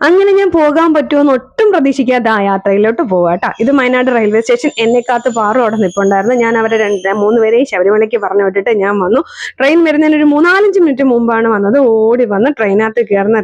അങ്ങനെ ഞാൻ പോകാൻ പറ്റുമെന്ന് ഒട്ടും പ്രതീക്ഷിക്കാതെ ആ യാത്രയിലോട്ട് പോവാട്ടോ ഇത് വയനാട് റെയിൽവേ സ്റ്റേഷൻ എന്നെ കാത്ത് പാറും അവിടെ നിൽപ്പുണ്ടായിരുന്നു ഞാൻ അവരെ രണ്ട് മൂന്ന് പേരെയും ശബരിമലയ്ക്ക് പറഞ്ഞു വിട്ടിട്ട് ഞാൻ വന്നു. ട്രെയിൻ വരുന്നതിന് ഒരു മൂന്നാലഞ്ച് മിനിറ്റ് മുമ്പാണ് വന്നത്. ഓടി വന്ന് ട്രെയിനകത്ത് കയറുന്ന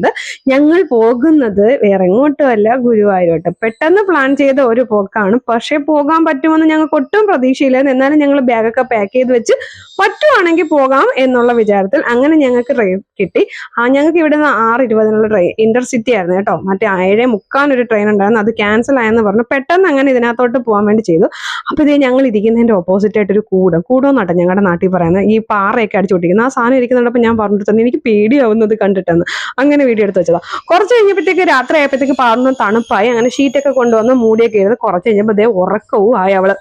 ഇത് ഞങ്ങൾ പോകുന്നത് വേറെ എങ്ങോട്ടുമല്ല ഗുരുവായൂരോട്ട്. പെട്ടെന്ന് പ്ലാൻ ചെയ്ത ഒരു പോക്കാണ്. പക്ഷേ പോകാൻ പറ്റുമെന്ന് ഞങ്ങൾക്ക് ഒട്ടും പ്രതീക്ഷയില്ലായിരുന്നു. എന്നാലും ഞങ്ങൾ ബാഗൊക്കെ പാക്ക് ചെയ്ത് വെച്ച് പറ്റുവാണെങ്കിൽ പോകാം എന്നുള്ള വിചാരത്തിൽ അങ്ങനെ ഞങ്ങൾക്ക് ട്രെയിൻ കിട്ടി. ആ ഞങ്ങൾക്ക് ഇവിടെ നിന്ന് ആറ് ഇരുപതിനുള്ള ട്രെയിൻ ഇന്റർസിറ്റി ആയിരുന്നു കേട്ടോ. മറ്റേ ഏഴേ മുക്കാൻ ഒരു ട്രെയിൻ ഉണ്ടായിരുന്നു. അത് ക്യാൻസൽ ആയെന്ന് പറഞ്ഞു. പെട്ടെന്ന് അങ്ങനെ ഇതിനകത്തോട്ട് പോകാൻ വേണ്ടി ചെയ്തു. അപ്പൊ ഇത് ഞങ്ങൾ ഇരിക്കുന്നതിന്റെ ഓപ്പോസിറ്റ് ആയിട്ട് ഒരു കൂടം. കൂടോന്നാട്ടെ ഞങ്ങളുടെ നാട്ടിൽ പറയുന്നത് ഈ പാറയൊക്കെ അടിച്ചു പൊട്ടിക്കുന്നത് ആ സാധനം ഇരിക്കുന്നുണ്ടപ്പോൾ ഞാൻ പറഞ്ഞിട്ട് എനിക്ക് പേടിയാവുന്നത് കണ്ടിട്ടെന്ന്. അങ്ങനെ വീഡിയോ എടുത്ത് വെച്ചതാ. കുറച്ച് കഴിഞ്ഞപ്പോഴത്തേക്ക് രാത്രി ആയപ്പോഴത്തേക്ക് പാറുന്ന തണുപ്പായി. അങ്ങനെ ഷീറ്റൊക്കെ കൊണ്ടുവന്ന് മൂടിയൊക്കെ ഇരുന്ന് കുറച്ച് കഴിഞ്ഞപ്പോൾ ദേ ഉറക്കവും ആയി അവൾ.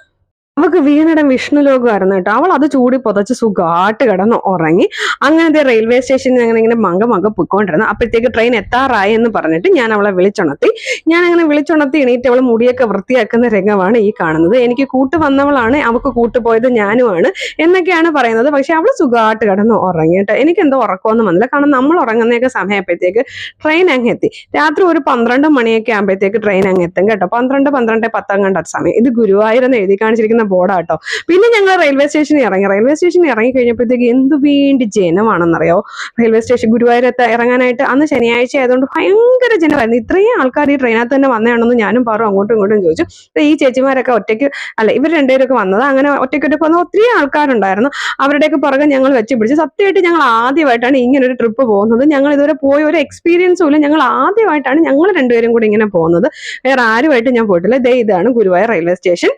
അവൾക്ക് വീണിടം വിഷ്ണു ലോകമായിരുന്നു കേട്ടോ. അവൾ അത് ചൂടി പുതച്ച് സുഖമായിട്ട് കിടന്ന് ഉറങ്ങി. അങ്ങനത്തെ റെയിൽവേ സ്റ്റേഷനിൽ അങ്ങനെ ഇങ്ങനെ മങ്ക മങ്ക പൊയ്ക്കൊണ്ടിരുന്നു. അപ്പോഴത്തേക്ക് ട്രെയിൻ എത്താറായി എന്ന് പറഞ്ഞിട്ട് ഞാൻ അവളെ വിളിച്ചുണർത്തി. ഞാൻ അങ്ങനെ വിളിച്ചുണർത്തി എണീറ്റ് അവൾ മുടിയൊക്കെ വൃത്തിയാക്കുന്ന രംഗമാണ് ഈ കാണുന്നത്. എനിക്ക് കൂട്ട് വന്നവളാണ് അവൾക്ക് കൂട്ടുപോയത് ഞാനുമാണ് എന്നൊക്കെയാണ് പറയുന്നത്. പക്ഷെ അവൾ സുഖമായിട്ട് കിടന്ന് ഉറങ്ങി കേട്ടോ. എനിക്ക് എന്തോ ഉറക്കമൊന്നും വന്നില്ല. കാരണം നമ്മൾ ഉറങ്ങുന്നതൊക്കെ സമയപ്പോഴത്തേക്ക് ട്രെയിൻ അങ്ങ് എത്തി. രാത്രി ഒരു പന്ത്രണ്ട് മണിയൊക്കെ ആകുമ്പോഴത്തേക്ക് ട്രെയിൻ അങ്ങ് എത്തും കേട്ടോ. പന്ത്രണ്ട് പന്ത്രണ്ട് പത്താം കണ്ട സമയം. ഇത് ഗുരുവായൂരെന്ന് എഴുതി കാണിച്ചിരിക്കുന്ന ബോർഡാട്ടോ. പിന്നെ ഞങ്ങൾ റെയിൽവേ സ്റ്റേഷനിൽ ഇറങ്ങി. റെയിൽവേ സ്റ്റേഷനിൽ ഇറങ്ങി കഴിഞ്ഞപ്പോഴത്തേക്ക് എന്ത് വേണ്ടി ജനമാണെന്നറിയോ? റെയിൽവേ സ്റ്റേഷൻ ഗുരുവായൂരത്ത് ഇറങ്ങാനായിട്ട് അന്ന് ശനിയാഴ്ച ആയതുകൊണ്ട് ഭയങ്കര ജനമായിരുന്നു. ഇത്രയും ആൾക്കാർ ഈ ട്രെയിനകത്ത് തന്നെ വന്നതാണെന്ന് ഞാനും പറഞ്ഞു അങ്ങോട്ടും ഇങ്ങോട്ടും ചോദിച്ചു. ഈ ചേച്ചിമാരൊക്കെ ഒറ്റയ്ക്ക് അല്ല ഇവർ രണ്ടുപേരൊക്കെ വന്നത് അങ്ങനെ ഒറ്റയ്ക്ക് ഒറ്റ വന്ന ഒത്തിരി ആൾക്കാരുണ്ടായിരുന്നു. അവരുടെയൊക്കെ പുറകെ ഞങ്ങൾ വെച്ച് പിടിച്ച് സത്യമായിട്ട് ഞങ്ങൾ ആദ്യമായിട്ടാണ് ഇങ്ങനെ ഒരു ട്രിപ്പ് പോകുന്നത്. ഞങ്ങൾ ഇതുവരെ പോയ ഒരു എക്സ്പീരിയൻസും ഇല്ല ഞങ്ങൾ ആദ്യമായിട്ടാണ് ഞങ്ങൾ രണ്ടുപേരും കൂടി ഇങ്ങനെ പോകുന്നത്. വേറെ ആരുമായിട്ട് ഞാൻ പോയിട്ടില്ല. ദേ ഇതാണ് Guruvayur railway station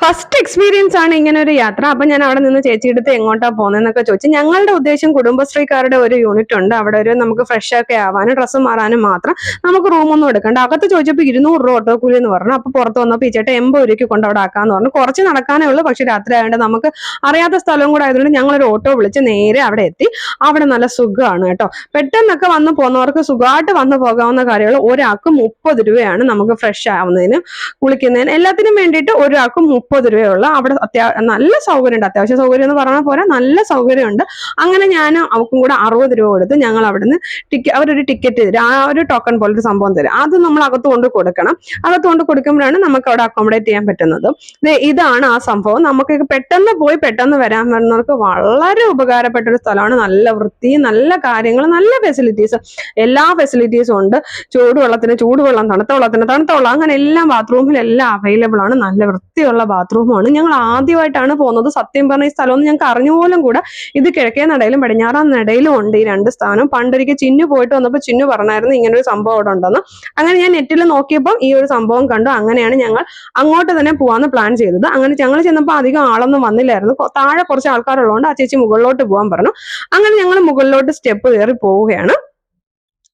first experience ആണ് ഇങ്ങനെ ഒരു യാത്ര. അപ്പൊ ഞാൻ അവിടെ നിന്ന് ചേച്ചിയെടുത്ത് എങ്ങോട്ടാ പോകുന്നതെന്നൊക്കെ ചോദിച്ചു ഞങ്ങളുടെ ഉദ്ദേശം കുടുംബശ്രീക്കാരുടെ ഒരു യൂണിറ്റ് ഉണ്ട്. അവിടെ ഒരു നമുക്ക് ഫ്രഷ് ഒക്കെ ആവാനും ഡ്രസ്സ് മാറാനും മാത്രം നമുക്ക് റൂമൊന്നും എടുക്കണ്ട. അകത്ത് ചോദിച്ചപ്പോൾ ഇരുന്നൂറ് രൂപ ഓട്ടോ കൂലി എന്ന് പറഞ്ഞു. അപ്പൊ പുറത്ത് വന്നപ്പോൾ ഈ ചേട്ടൻ എൺപത് രൂപയ്ക്ക് കൊണ്ട് അവിടെ ആക്കാന്ന് പറഞ്ഞു. കുറച്ച് നടക്കാനേ ഉള്ളൂ. പക്ഷെ രാത്രി ആയതുകൊണ്ട് നമുക്ക് അറിയാത്ത സ്ഥലവും കൂടെ ആയതുകൊണ്ട് ഞങ്ങളൊരു ഓട്ടോ വിളിച്ച് നേരെ അവിടെ എത്തി. അവിടെ നല്ല സുഖമാണ് കേട്ടോ. പെട്ടെന്നൊക്കെ വന്ന് പോകുന്നവർക്ക് സുഖമായിട്ട് വന്നു പോകാവുന്ന കാര്യങ്ങൾ ഒരാൾക്ക് മുപ്പത് രൂപയാണ് നമുക്ക് ഫ്രഷ് ആവുന്നതിനും കുളിക്കുന്നതിന് എല്ലാത്തിനും വേണ്ടിയിട്ട് ഒരാൾക്ക് മുപ്പത് രൂപയുള്ള അവിടെ നല്ല സൗകര്യമുണ്ട്. അത്യാവശ്യ സൗകര്യം എന്ന് പറഞ്ഞ പോലെ നല്ല സൗകര്യമുണ്ട്. അങ്ങനെ ഞാൻ അവർക്കും കൂടെ അറുപത് രൂപ കൊടുത്ത് ഞങ്ങൾ അവിടുന്ന് ടിക്കറ്റ് അവരൊരു ടിക്കറ്റ് തരും. ആ ഒരു ടോക്കൺ പോലൊരു സംഭവം തരും. അത് നമ്മൾ അകത്ത് കൊണ്ട് കൊടുക്കണം. അകത്ത് കൊണ്ട് കൊടുക്കുമ്പോഴാണ് നമുക്ക് അവിടെ അക്കോമഡേറ്റ് ചെയ്യാൻ പറ്റുന്നത്. ഇതാണ് ആ സംഭവം. നമുക്ക് പെട്ടെന്ന് പോയി പെട്ടെന്ന് വരാൻ വരുന്നവർക്ക് വളരെ ഉപകാരപ്പെട്ട ഒരു സ്ഥലമാണ്. നല്ല വൃത്തി നല്ല കാര്യങ്ങൾ നല്ല ഫെസിലിറ്റീസ് എല്ലാ ഫെസിലിറ്റീസും ഉണ്ട്. ചൂടുവെള്ളത്തിന് ചൂടുവെള്ളം തണുത്ത വെള്ളത്തിന് തണുത്ത വെള്ളം അങ്ങനെ എല്ലാം ബാത്റൂമിലെല്ലാം അവൈലബിൾ ആണ്. നല്ല വൃത്തിയുള്ള ബാത്റൂമാണ്. ഞങ്ങൾ ആദ്യമായിട്ടാണ് പോകുന്നത്. സത്യം പറഞ്ഞ ഈ സ്ഥലമൊന്നും ഞങ്ങൾക്ക് അറിഞ്ഞ പോലും കൂടെ. ഇത് കിഴക്കേ നടയിലും പടിഞ്ഞാറാം നടയിലും ഉണ്ട് ഈ രണ്ട് സ്ഥാനം. പണ്ടൊരിക്കൽ ചിന്നു പോയിട്ട് വന്നപ്പോൾ ചിന്നു പറഞ്ഞായിരുന്നു ഇങ്ങനെ ഒരു സംഭവം അവിടെ ഉണ്ടെന്ന്. അങ്ങനെ ഞാൻ നെറ്റിൽ നോക്കിയപ്പോൾ ഈ ഒരു സംഭവം കണ്ടു. അങ്ങനെയാണ് ഞങ്ങൾ അങ്ങോട്ട് തന്നെ പോകാമെന്ന് പ്ലാൻ ചെയ്തത്. അങ്ങനെ ഞങ്ങൾ ചെന്നപ്പോൾ അധികം ആളൊന്നും വന്നില്ലായിരുന്നു. താഴെ കുറച്ച് ആൾക്കാരുള്ളതുകൊണ്ട് ആ ചേച്ചി മുകളിലോട്ട് പോകാൻ പറഞ്ഞു. അങ്ങനെ ഞങ്ങൾ മുകളിലോട്ട് സ്റ്റെപ്പ് കയറി പോവുകയാണ്.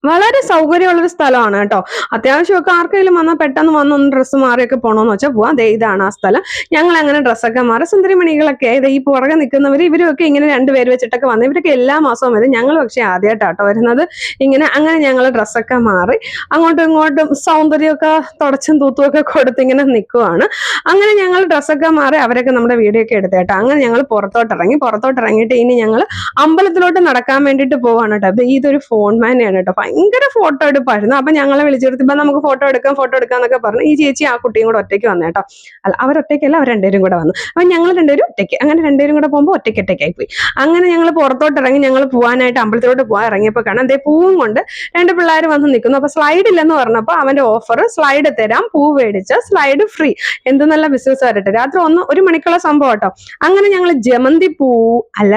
വളരെ സൗകര്യമുള്ളൊരു സ്ഥലമാണ് കേട്ടോ. അത്യാവശ്യമൊക്കെ ആർക്കെങ്കിലും വന്നാൽ പെട്ടെന്ന് വന്നൊന്ന് ഡ്രസ്സ് മാറിയൊക്കെ പോകണമെന്ന് വെച്ചാൽ പോവാം. ദേ ഇതാണ് ആ സ്ഥലം. ഞങ്ങൾ അങ്ങനെ ഡ്രസ്സൊക്കെ മാറി സുന്ദരിമണികളൊക്കെ ഇത് ഈ പുറകെ നിൽക്കുന്നവർ ഇവരൊക്കെ ഇങ്ങനെ രണ്ടുപേര് വെച്ചിട്ടൊക്കെ വന്നു ഇവരൊക്കെ എല്ലാ മാസവും വരും. ഞങ്ങൾ പക്ഷേ ആദ്യമായിട്ടാട്ടോ വരുന്നത്. ഇങ്ങനെ അങ്ങനെ ഞങ്ങൾ ഡ്രസ്സൊക്കെ മാറി അങ്ങോട്ടും ഇങ്ങോട്ടും സൗന്ദര്യമൊക്കെ തുടച്ചും തൂത്തുമൊക്കെ കൊടുത്ത് ഇങ്ങനെ നിൽക്കുവാണ് അങ്ങനെ ഞങ്ങൾ ഡ്രസ്സൊക്കെ മാറി അവരൊക്കെ നമ്മുടെ വീഡിയോ ഒക്കെ എടുത്തേട്ടോ അങ്ങനെ ഞങ്ങൾ പുറത്തോട്ട് ഇറങ്ങി. പുറത്തോട്ട് ഇറങ്ങിയിട്ട് ഇനി ഞങ്ങൾ അമ്പലത്തിലോട്ട് നടക്കാൻ വേണ്ടിയിട്ട് പോവാണ് കേട്ടോ. ഇതൊരു ഫോൺ മാനെയാണ് കേട്ടോ. ഭയങ്കര ഫോട്ടോ എടുപ്പായിരുന്നു. അപ്പൊ ഞങ്ങളെ വിളിച്ചെടുത്തപ്പോ നമുക്ക് ഫോട്ടോ എടുക്കാം ഫോട്ടോ എടുക്കാം എന്നൊക്കെ പറഞ്ഞു. ഈ ചേച്ചി ആ കുട്ടിയും കൂടെ ഒറ്റയ്ക്ക് വന്നു കേട്ടോ. അല്ല അവരൊറ്റയ്ക്കല്ല അവർ രണ്ടുപേരും കൂടെ വന്നു. അപ്പൊ ഞങ്ങൾ രണ്ടുപേരും ഒറ്റയ്ക്ക് അങ്ങനെ രണ്ടുപേരും കൂടെ പോകുമ്പോൾ ഒറ്റയ്ക്ക് ഒറ്റയ്ക്കായി പോയി. അങ്ങനെ ഞങ്ങൾ പുറത്തോട്ട് ഇറങ്ങി ഞങ്ങൾ പോകാനായിട്ട് അമ്പലത്തിലോട്ട് പോകാൻ ഇറങ്ങിയപ്പോൾ കാണാം. അതേ പൂവും കൊണ്ട് രണ്ട് പിള്ളേർ വന്ന് നിൽക്കുന്നു. അപ്പൊ സ്ലൈഡ് ഇല്ലെന്ന് പറഞ്ഞപ്പോൾ അവന്റെ ഓഫർ സ്ലൈഡ് തരാം പൂ മേടിച്ച സ്ലൈഡ് ഫ്രീ എന്ത് നല്ല ബിസിനസ് വരട്ടെ രാത്രി ഒന്ന് ഒരു മണിക്കുള്ള സംഭവം കേട്ടോ. അങ്ങനെ ഞങ്ങൾ ജമന്തി പൂ അല്ല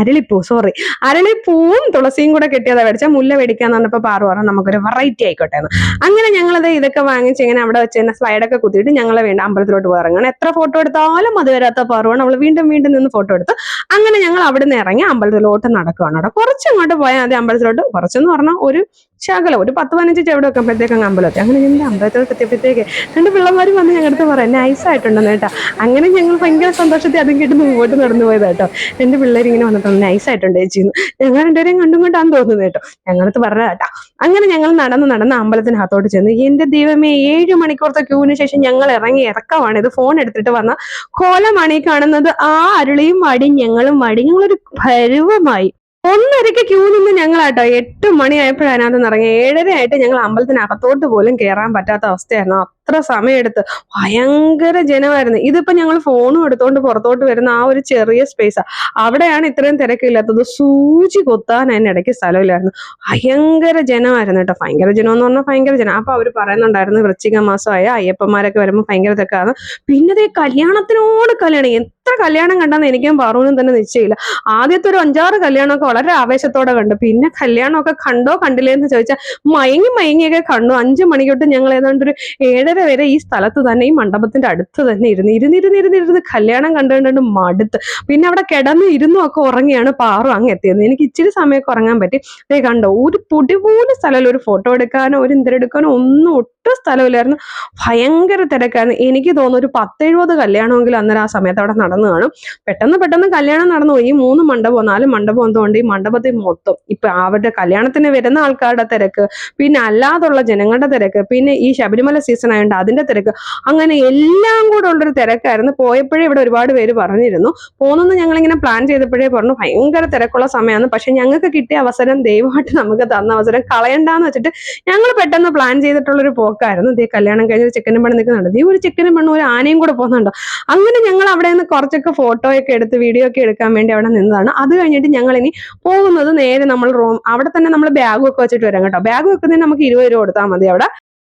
അരളിപ്പൂ സോറി അരളിപ്പൂവും തുളസിയും കൂടെ കിട്ടിയതാ മേടിച്ച മുല്ല മേടിക്കാന്ന് പറഞ്ഞപ്പോൾ പാറു പറഞ്ഞു നമുക്കൊരു വെറൈറ്റി ആയിക്കോട്ടെ അങ്ങനെ ഞങ്ങളത് ഇതൊക്കെ വാങ്ങിച്ച് ഇങ്ങനെ അവിടെ വെച്ച് തന്നെ സ്ലൈഡൊക്കെ കുത്തിയിട്ട് ഞങ്ങൾ വേണ്ട അമ്പലത്തിലോട്ട് ഇറങ്ങണം എത്ര ഫോട്ടോ എടുത്താലും അത് വരാത്ത പാറുവാണ്. അവൾ വീണ്ടും വീണ്ടും നിന്ന് ഫോട്ടോ എടുത്ത് അങ്ങനെ ഞങ്ങൾ അവിടെ നിന്ന് ഇറങ്ങി അമ്പലത്തിലോട്ട് നടക്കുവാണ്. കേട്ടോ കുറച്ചങ്ങോട്ട് പോയാൽ മതി അമ്പലത്തിലോട്ട്. കുറച്ചെന്ന് പറഞ്ഞാൽ ഒരു ശകലം ഒരു പത്ത് പതിനഞ്ച് ചെവിടെ വെക്കുമ്പോഴത്തേക്ക് അങ്ങ് അമ്പലത്തിൽ അങ്ങനെ ഞങ്ങൾ അമ്പലത്തിലോട്ട് എത്തിയപ്പോഴത്തേക്ക് രണ്ട് പിള്ളമാരും വന്ന് ഞങ്ങളുടെ അടുത്ത് പറയാം നൈസ് ആയിട്ടുണ്ടെന്ന് കേട്ടോ. അങ്ങനെ ഞങ്ങൾ ഭയങ്കര സന്തോഷത്തിൽ അതും കേട്ട് മുമ്പോട്ട് നടന്നു പോയത് കേട്ടോ. എന്റെ പിള്ളേർ ഇങ്ങനെ വന്നിട്ടുണ്ട് നൈസ് ആയിട്ടുണ്ട് ചേച്ചിന്ന് ഞങ്ങൾ രണ്ടുപേരെയും കണ്ടും കൊണ്ടാന്ന് തോന്നുന്നു കേട്ടോ. ഞങ്ങളടുത്ത് പറഞ്ഞ കേട്ടോ. അങ്ങനെ ഞങ്ങൾ നടന്ന് നടന്ന് അമ്പലത്തിനകത്തോട്ട് ചെന്ന് എന്റെ ദൈവമേ ഏഴ് മണിക്കൂറത്തെ ക്യൂവിന് ശേഷം ഞങ്ങൾ ഇറങ്ങി ഇറക്കമാണ് ഇത് ഫോൺ എടുത്തിട്ട് വന്ന കോലമണി കാണുന്നത് ആ അരുളിയും മടി ഞങ്ങളും മടി. ഞങ്ങളൊരു പരുവമായി. ഒന്നരക്ക് ക്യൂ നിന്ന് ഞങ്ങളാട്ടോ എട്ട് മണിയായപ്പോഴാണ് അതിനകത്ത് ഇറങ്ങി ഏഴര ആയിട്ട് ഞങ്ങൾ അമ്പലത്തിനകത്തോട്ട് പോലും കയറാൻ പറ്റാത്ത അവസ്ഥയായിരുന്നു. അത്ര സമയമെടുത്ത് ഭയങ്കര ജനമായിരുന്നു. ഇതിപ്പോ ഞങ്ങൾ ഫോണും എടുത്തോണ്ട് പുറത്തോട്ട് വരുന്ന ആ ഒരു ചെറിയ സ്പേസാ അവിടെയാണ് ഇത്രയും തിരക്കില്ലാത്തത്. സൂചി കൊത്താൻ അതിന് ഇടയ്ക്ക് സ്ഥലമില്ലായിരുന്നു. ഭയങ്കര ജനമായിരുന്നു കേട്ടോ. ഭയങ്കര ജനം എന്ന് പറഞ്ഞാൽ ഭയങ്കര ജനം. അപ്പൊ അവർ പറയുന്നുണ്ടായിരുന്നു വൃശ്ചിക മാസമായ അയ്യപ്പന്മാരൊക്കെ വരുമ്പോൾ ഭയങ്കര തിരക്കാണ് പിന്നെ കല്യാണത്തിനോട് കല്യാണം. എത്ര കല്യാണം കണ്ടെന്ന് എനിക്കും പറൂനും തന്നെ നിശ്ചയമില്ല. ആദ്യത്തെ ഒരു അഞ്ചാറ് കല്യാണമൊക്കെ വളരെ ആവേശത്തോടെ കണ്ടു. പിന്നെ കല്യാണമൊക്കെ കണ്ടോ കണ്ടില്ലേ എന്ന് ചോദിച്ചാൽ മയങ്ങി മയങ്ങിയൊക്കെ കണ്ടു. അഞ്ചു മണിക്കൊട്ട് ഞങ്ങൾ ഏതാണ്ട് ഒരു ഏഴര വരെ ഈ സ്ഥലത്ത് തന്നെ ഈ മണ്ഡപത്തിന്റെ അടുത്ത് തന്നെ ഇരുന്ന് ഇരുന്നിരുന്നിരുന്നിരുന്ന് കല്യാണം കണ്ടു കണ്ടുകൊണ്ട് മടുത്ത്. പിന്നെ അവിടെ കിടന്ന് ഇരുന്നും ഒക്കെ ഉറങ്ങിയാണ് പാറു അങ്ങ് എത്തിയത്. എനിക്ക് ഇച്ചിരി സമയമൊക്കെ ഉറങ്ങാൻ പറ്റി. അതേ കണ്ടോ ഒരു പൊടി പോലും ഒരു ഫോട്ടോ എടുക്കാനോ ഒരു എന്തെടുക്കാനോ ഒന്നും ഒട്ടും സ്ഥലമില്ലായിരുന്നു. ഭയങ്കര തിരക്കായിരുന്നു. എനിക്ക് തോന്നുന്നു ഒരു പത്തെഴുപത് കല്യാണമെങ്കിലും അന്നേരം ആ സമയത്ത് അവിടെ നടന്നു കാണും. പെട്ടെന്ന് പെട്ടെന്ന് കല്യാണം നടന്നു ഈ മൂന്ന് മണ്ഡപം നാല് മണ്ഡപം എന്തുകൊണ്ട് ഈ മണ്ഡപത്തിൽ മൊത്തം ഇപ്പൊ അവരുടെ കല്യാണത്തിന് വരുന്ന ആൾക്കാരുടെ തിരക്ക് പിന്നെ അല്ലാതുള്ള ജനങ്ങളുടെ തിരക്ക് പിന്നെ ഈ ശബരിമല സീസൺ ആയതുകൊണ്ട് അതിന്റെ തിരക്ക്. അങ്ങനെ എല്ലാം കൂടെ ഉള്ളൊരു തിരക്കായിരുന്നു. പോയപ്പോഴേ ഇവിടെ ഒരുപാട് പേര് പറഞ്ഞിരുന്നു. പോകുന്നു ഞങ്ങൾ ഇങ്ങനെ പ്ലാൻ ചെയ്തപ്പോഴേ പറഞ്ഞു ഭയങ്കര തിരക്കുള്ള സമയമാണ്. പക്ഷെ ഞങ്ങൾക്ക് കിട്ടിയ അവസരം ദൈവമായിട്ട് നമുക്ക് തന്ന അവസരം കളയണ്ടാന്ന് വെച്ചിട്ട് ഞങ്ങൾ പെട്ടെന്ന് പ്ലാൻ ചെയ്തിട്ടുള്ളൊരു പോക്കായിരുന്നു. ഇതേ കല്യാണം കഴിഞ്ഞ ഒരു ചെക്കനും പെണ്ണ് നിൽക്കുന്നുണ്ട് ഈ ഒരു ചെക്കനും പെണ്ണും ഒരു ആനയും കൂടെ പോകുന്നുണ്ട് അങ്ങനെ ഞങ്ങൾ അവിടെ നിന്ന് കുറച്ചൊക്കെ ഫോട്ടോയൊക്കെ എടുത്ത് വീഡിയോ ഒക്കെ എടുക്കാൻ വേണ്ടി അവിടെ നിന്നതാണ്. അത് കഴിഞ്ഞിട്ട് ഞങ്ങൾ ഇനി പോകുന്നത് നേരെ നമ്മൾ റൂം അവിടെ തന്നെ നമ്മൾ ബാഗ് ഒക്കെ വെച്ചിട്ട് വരാം കേട്ടോ. ബാഗ് വെക്കുന്നതിന് നമുക്ക് ഇരുപത് രൂപ കൊടുത്താൽ മതി അവിടെ.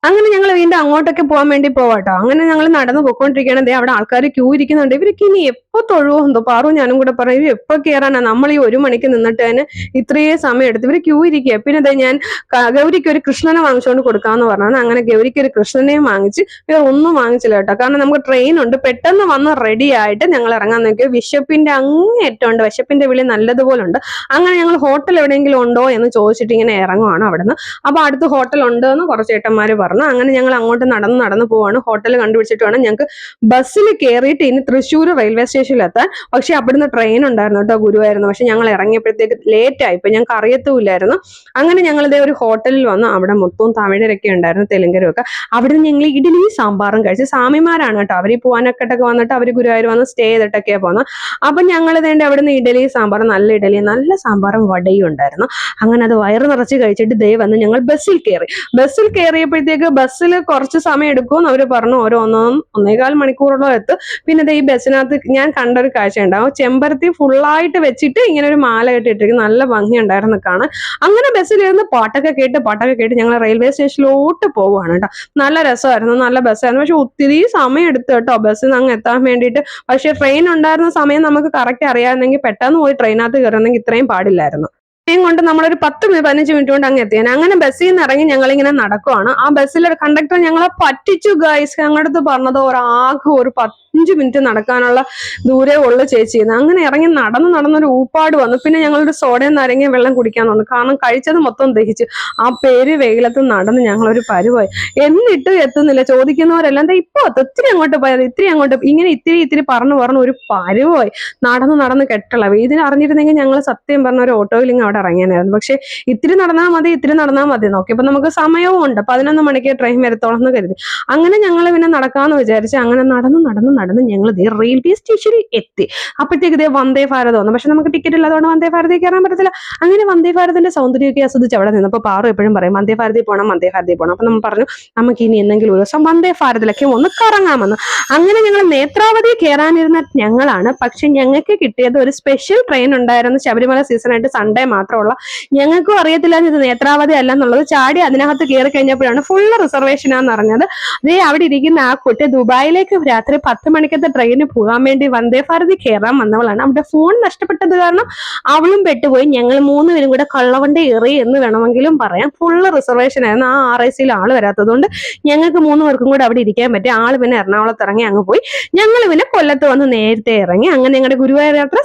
അങ്ങനെ ഞങ്ങൾ വീണ്ടും അങ്ങോട്ടൊക്കെ പോകാൻ വേണ്ടി പോവാട്ടോ. അങ്ങനെ ഞങ്ങൾ നടന്നു പോയിക്കൊണ്ടിരിക്കുകയാണ് ദേ അവിടെ ആൾക്കാർ ക്യൂ ഇരിക്കുന്നുണ്ട്. ഇവർക്ക് ഇനി എപ്പോ തൊഴുവോ? എന്തോ പാറു ഞാനും കൂടെ പറയും എപ്പൊ കയറാനാ നമ്മൾ ഈ ഒരു മണിക്ക് നിന്നിട്ട് തന്നെ ഇത്രയും സമയം എടുത്ത്. ഇവർ ക്യൂ ഇരിക്കുക പിന്നെ ഞാൻ ഗൗരിക്ക് ഒരു കൃഷ്ണനെ വാങ്ങിച്ചുകൊണ്ട് കൊടുക്കാന്ന് പറഞ്ഞാൽ അങ്ങനെ ഗൗരിക്ക് ഒരു കൃഷ്ണനെയും വാങ്ങിച്ച് വേറെ ഒന്നും വാങ്ങിച്ചില്ല കേട്ടോ. കാരണം നമുക്ക് ട്രെയിൻ ഉണ്ട്. പെട്ടെന്ന് വന്ന് റെഡി ആയിട്ട് ഞങ്ങൾ ഇറങ്ങാൻ നോക്കിയോ? വിശപ്പിന്റെ അങ്ങേറ്റം ഉണ്ട്. വിശപ്പിന്റെ വിളി നല്ലതുപോലെ ഉണ്ട്. അങ്ങനെ ഞങ്ങൾ ഹോട്ടൽ എവിടെയെങ്കിലും ഉണ്ടോ എന്ന് ചോദിച്ചിട്ട് ഇങ്ങനെ ഇറങ്ങുവാണ് അവിടുന്ന്. അപ്പൊ അടുത്ത് ഹോട്ടൽ ഉണ്ട് എന്ന് കുറച്ച് ഏട്ടന്മാർ പറഞ്ഞു. അങ്ങനെ ഞങ്ങൾ അങ്ങോട്ട് നടന്ന് നടന്ന് പോവാണ്. ഹോട്ടൽ കണ്ടുപിടിച്ചിട്ട് വേണം ഞങ്ങൾക്ക് ബസ്സിൽ കയറിയിട്ട് ഇനി തൃശ്ശൂർ റെയിൽവേ എത്താൻ പക്ഷെ അവിടുന്ന് ട്രെയിൻ ഉണ്ടായിരുന്നു കേട്ടോ ഗുരുവായിരുന്നു. പക്ഷെ ഞങ്ങൾ ഇറങ്ങിയപ്പോഴത്തേക്ക് ലേറ്റ് ആയി ഇപ്പൊ ഞങ്ങൾക്ക് അറിയത്തുമില്ലായിരുന്നു അങ്ങനെ ഞങ്ങൾ ഇതേ ഒരു ഹോട്ടലിൽ വന്നു. അവിടെ മൊത്തവും തമിഴരൊക്കെ ഉണ്ടായിരുന്നു തെലുങ്കരും ഒക്കെ അവിടെ നിന്ന് ഞങ്ങൾ ഇഡ്ഡലി സാമ്പാറും കഴിച്ച് സ്വാമിമാരാണ് കേട്ടോ. അവർ പൂവാനക്കെട്ടൊക്കെ വന്നിട്ട് അവർ ഗുരുവായൂർ വന്ന് സ്റ്റേ ചെയ്തിട്ടൊക്കെയാണ് പോകുന്നത് അപ്പൊ ഞങ്ങൾ ഇതേണ്ട നിന്ന് ഇഡലി സാമ്പാർ നല്ല ഇഡലി നല്ല സാമ്പാറും വടയും ഉണ്ടായിരുന്നു. അങ്ങനെ അത് വയറ് നിറച്ച് കഴിച്ചിട്ട് ദേ വന്ന് ഞങ്ങൾ ബസ്സിൽ കയറി. ബസ്സിൽ കയറിയപ്പോഴത്തേക്ക് ബസ്സിൽ കുറച്ച് സമയം എടുക്കുമെന്ന് അവർ പറഞ്ഞു. ഓരോ ഒന്നോ ഒന്നേകാൽ മണിക്കൂറോളം എത്തും. പിന്നെ ഈ ബസ്സിനകത്ത് ഞാൻ കണ്ട ഒരു കാഴ്ച ഉണ്ടാവും ചെമ്പരത്തി ഫുള്ളായിട്ട് വെച്ചിട്ട് ഇങ്ങനെ ഒരു മാല കെട്ടിട്ടിരിക്കും നല്ല ഭംഗി ഉണ്ടായിരുന്നു കാണാൻ. അങ്ങനെ ബസ്സിലിരുന്ന് പാട്ടൊക്കെ കേട്ട് പാട്ടൊക്കെ കേട്ട് ഞങ്ങൾ റെയിൽവേ സ്റ്റേഷനിലോട്ട് പോവുകയാണ് കേട്ടോ. നല്ല രസമായിരുന്നു. നല്ല ബസ്സായിരുന്നു പക്ഷെ ഒത്തിരി സമയം എടുത്തു കേട്ടോ ബസ്സിൽ നിന്ന് അങ്ങ് എത്താൻ വേണ്ടിയിട്ട്. പക്ഷെ ട്രെയിൻ ഉണ്ടായിരുന്ന സമയം നമുക്ക് കറക്റ്റ് അറിയാമെന്നെങ്കിൽ പെട്ടെന്ന് പോയി ട്രെയിനകത്ത് കയറുന്നെങ്കിൽ ഇത്രയും പാടില്ലായിരുന്നു. ട്രെയിൻ കൊണ്ട് നമ്മളൊരു പത്ത് പതിനഞ്ച് മിനിറ്റ് കൊണ്ട് അങ്ങ് എത്തിയാണ് അങ്ങനെ ബസ്സിൽ നിന്ന് ഇറങ്ങി ഞങ്ങൾ ഇങ്ങനെ നടക്കുവാണ്. ആ ബസ്സിലെ കണ്ടക്ടർ ഞങ്ങളെ പറ്റിച്ചു ഗൈസ് ഞങ്ങളുടെ അടുത്ത് പറഞ്ഞത് ഒരാകെ ഒരു പത്തഞ്ച് മിനിറ്റ് നടക്കാനുള്ള ദൂരെ ഉള്ള ചേച്ചിന്ന് അങ്ങനെ ഇറങ്ങി നടന്ന് നടന്നൊരു ഊപ്പാട് വന്നു. പിന്നെ ഞങ്ങളൊരു സോഡയും നാരങ്ങയും വെള്ളം കുടിക്കാൻ തോന്നുന്നു കാരണം കഴിച്ചത് മൊത്തം ദഹിച്ചു. ആ പേര് വെയിലത്ത് നടന്ന് ഞങ്ങളൊരു പരുവായി. എന്നിട്ടും എത്തുന്നില്ല. ചോദിക്കുന്നവരെല്ലാം എന്താ ഇപ്പൊ ഒത്തിരി അങ്ങോട്ട് പോയത് ഇത്തിരി അങ്ങോട്ട് ഇങ്ങനെ ഇത്തിരി ഇത്തിരി പറഞ്ഞു പറഞ്ഞു ഒരു പരുവായി. നടന്ന് നടന്ന് കെട്ടളവ് ഇതിന് അറിഞ്ഞിരുന്നെങ്കിൽ ഞങ്ങൾ സത്യം പറഞ്ഞ ഒരു ഓട്ടോയിൽ ഇങ്ങ് അവിടെ ഇറങ്ങിയാനായിരുന്നു പക്ഷെ ഇത്തിരി നടന്നാൽ മതി ഇത്തിരി നടന്നാൽ മതി നോക്കിയപ്പോൾ നമുക്ക് സമയവും ഉണ്ട്. പതിനൊന്ന് മണിക്ക് ട്രെയിൻ വരത്തോളം എന്ന് കരുതി. അങ്ങനെ ഞങ്ങൾ പിന്നെ നടക്കാമെന്ന് വിചാരിച്ച് അങ്ങനെ നടന്ന് നടന്ന് നടന്ന് ഞങ്ങൾ ദേ റെയിൽവേ സ്റ്റേഷനിൽ എത്തി. അപ്പോഴത്തേക്ക് ഇതേ വന്ദേ ഭാരത് വന്നു. പക്ഷെ നമുക്ക് ടിക്കറ്റ് ഇല്ലാത്തതുകൊണ്ട് വന്ദേ ഭാരതി കയറാൻ പറ്റത്തില്ല. അങ്ങനെ വന്ദേ ഭാരതിന്റെ സൗന്ദര്യമൊക്കെ ആസ്വദിച്ച് അവിടെ നിന്നപ്പോൾ പാറു എപ്പോഴും പറയും വന്ദേ ഭാരതി പോകണം വന്ദേ ഭാരതി പോകണം അപ്പൊ നമ്മൾ പറഞ്ഞു നമുക്ക് ഇനി എന്തെങ്കിലും ഒരു ദിവസം വന്ദേ ഭാരതിലൊക്കെ ഒന്ന് കറങ്ങാമെന്ന്. അങ്ങനെ ഞങ്ങൾ നേത്രാവതി കയറാനിരുന്ന ഞങ്ങളാണ്. പക്ഷെ ഞങ്ങൾക്ക് കിട്ടിയത് ഒരു സ്പെഷ്യൽ ട്രെയിൻ ഉണ്ടായിരുന്നു. ശബരിമല സീസൺ ആയിട്ട് സൺഡേ മാത്രമുള്ള. ഞങ്ങൾക്കും അറിയത്തില്ല ഇത് നേത്രാവതി അല്ല എന്നുള്ളത്. ചാടി അതിനകത്ത് കയറി കഴിഞ്ഞപ്പോഴാണ് ഫുള്ള് റിസർവേഷൻ ആണെന്ന് അറിഞ്ഞത്. അതേ അവിടെ ഇരിക്കുന്ന ആ കുട്ടി ദുബായിലേക്ക് രാത്രി പത്ത് മണിക്കത്തെ ട്രെയിനിന് പോകാൻ വേണ്ടി വന്ദേ ഭാരതി കയറാൻ വന്നവളാണ്. അവിടെ ഫോൺ നഷ്ടപ്പെട്ടത് കാരണം അവളും പെട്ടുപോയി. ഞങ്ങൾ മൂന്നുപേരും കൂടെ കള്ളവണ്ടി എറി എന്ന് വേണമെങ്കിലും പറയാം. ഫുള്ള് റിസർവേഷൻ ആയിരുന്നു. ആ ആർ ഐ സിയിൽ ആൾ വരാത്തതുകൊണ്ട് ഞങ്ങൾക്ക് മൂന്ന് പേർക്കും കൂടെ അവിടെ ഇരിക്കാൻ പറ്റി. ആൾ പിന്നെ എറണാകുളത്ത് ഇറങ്ങി അങ്ങ് പോയി. ഞങ്ങൾ പിന്നെ കൊല്ലത്ത് വന്ന് നേരത്തെ ഇറങ്ങി. അങ്ങനെ ഞങ്ങളുടെ ഗുരുവായൂർ യാത്ര